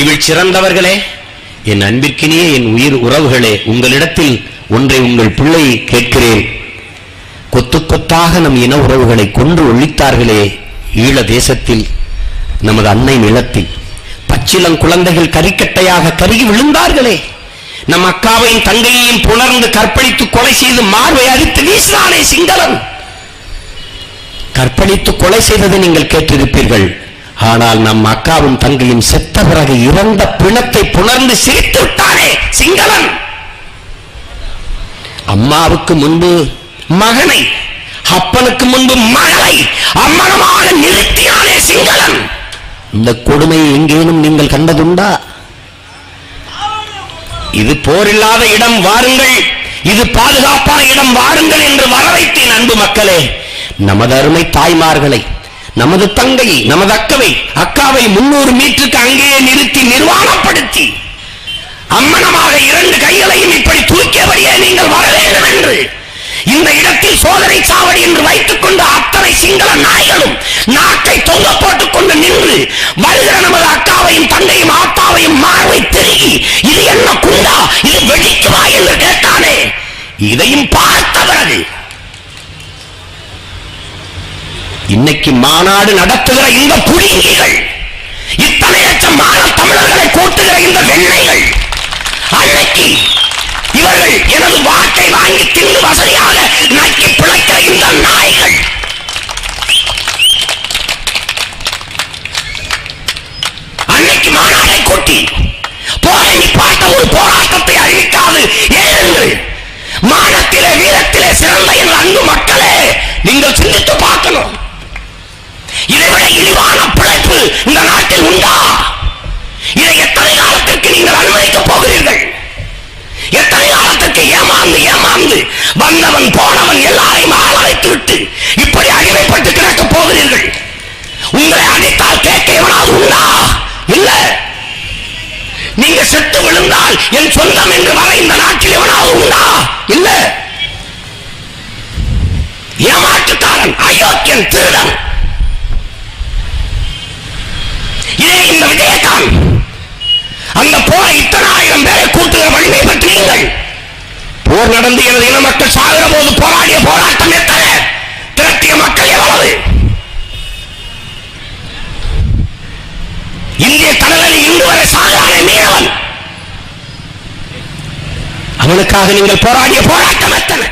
அறிவில் சிறந்தவர்களே என் அன்பிற்கினிய என் உயிர் உறவுகளே உங்களிடத்தில் ஒன்றை உங்கள் பிள்ளை கேட்கிறேன். கொத்து கொத்தாக நம் இன உறவுகளை கொன்று ஒழித்தார்களே ஈழ தேசத்தில் நமது அன்னை நிலத்தில். பச்சிளம் குழந்தைகள் கரிக்கட்டையாக கருகி விழுந்தார்களே நம் அக்காவையும் தங்கையையும் புணர்ந்து கற்பழித்து கொலை செய்து மார்பை அடித்து வீசினானே சிங்களன் கற்பழித்து கொலை செய்ததை நீங்கள் கேட்டிருப்பீர்கள். ஆனால் நம் அக்காவும் தங்கையும் செத்த பிறகு இறந்த பிணத்தை புணர்ந்து சிரித்து விட்டானே சிங்களன் அம்மாவுக்கு முன்பு மகனை அப்பனுக்கு முன்பு மகளை அம்மனமாக நிறுத்தினானே சிங்களன் இந்த கொடுமையை எங்கேனும் நீங்கள் கண்டதுண்டா? இது போரில்லாத இடம் வாருங்கள் இது பாதுகாப்பான இடம் வாருங்கள் என்று வரவைத்தேன் அன்பு மக்களே. நமது அருமை தாய்மார்களை நமது தங்கை நமது அக்கவை அக்காவை முன்னூறு மீட்டருக்கு அங்கேயே நிறுத்தி நிர்வாணப்படுத்தி அம்மனமாக இரண்டு கைகளையும் இப்படி தூக்கியபடியே நீங்கள் வர வேண்டும் என்று இந்த இடத்தில் சோதனை சாவடி என்று வைத்துக் கொண்டு அத்தனை சிங்கள நாய்களும் நாக்கை தொங்க போட்டுக் கொண்டு நின்று வருகிற நமது அக்காவையும் தங்கையும் ஆத்தாவையும் மார்பை திருகி இது என்ன குண்டா? இது வெடிக்குமா? என்று கேட்டானே. இதையும் பார்த்த பிறகு இன்னைக்கு மாநாடு நடத்துகிற இந்த புடிங்கிகள் இத்தனை லட்சம் மாணவ தமிழர்களை கூட்டுகிற இந்த வெண்ணைகள் அன்னைக்கு இவர்கள் எனது வாக்கை வாங்கி தின்னு வசதியாக நக்கி பிழைக்கிற இந்த நாய்கள். அன்னைக்கு மாநாடை கூட்டி போரை பார்த்த ஒரு போராட்டத்தை அறிவிக்காது ஏழுங்கள். மானத்திலே வீரத்திலே சிறந்த என் அன்பு மக்களே நீங்கள் சிந்தித்து பார்க்கணும். இந்த நாட்டில் உண்டா? இதை எத்தனை காலத்திற்கு நீங்கள் அனுமதிக்கப் போகிறீர்கள்? எத்தனை காலத்திற்கு ஏமாந்து ஏமாந்து வந்தவன் போனவன் எல்லாரையும் ஆள வைத்து விட்டு இப்படி அடிமைப்பட்டு கிடக்கப் போகிறீர்கள்? உங்களை அடித்தால் கேட்க எவனாவது உண்டா? இல்ல. நீங்க செத்து விழுந்தால் என் சொந்தம் என்று வர இந்த நாட்டில் எவனாவது உண்டா? இல்ல. ஏமாற்றுக்காரன் அயோக்கியன் திருடன். இதே இந்த விஜயகாந்த் அந்த போரை இத்தனை ஆயிரம் பேரை கூட்டுகிற வலிமை பற்றி நீங்கள். போர் நடந்து எனது இன மக்கள் சாகிற போது போராடிய போராட்டம் எத்தனை? திரட்டிய மக்கள் எவ்வளவு? இந்திய கடலில் இன்று வரை சாகான மீனவன். அவனுக்காக நீங்கள் போராடிய போராட்டம் எத்தனை?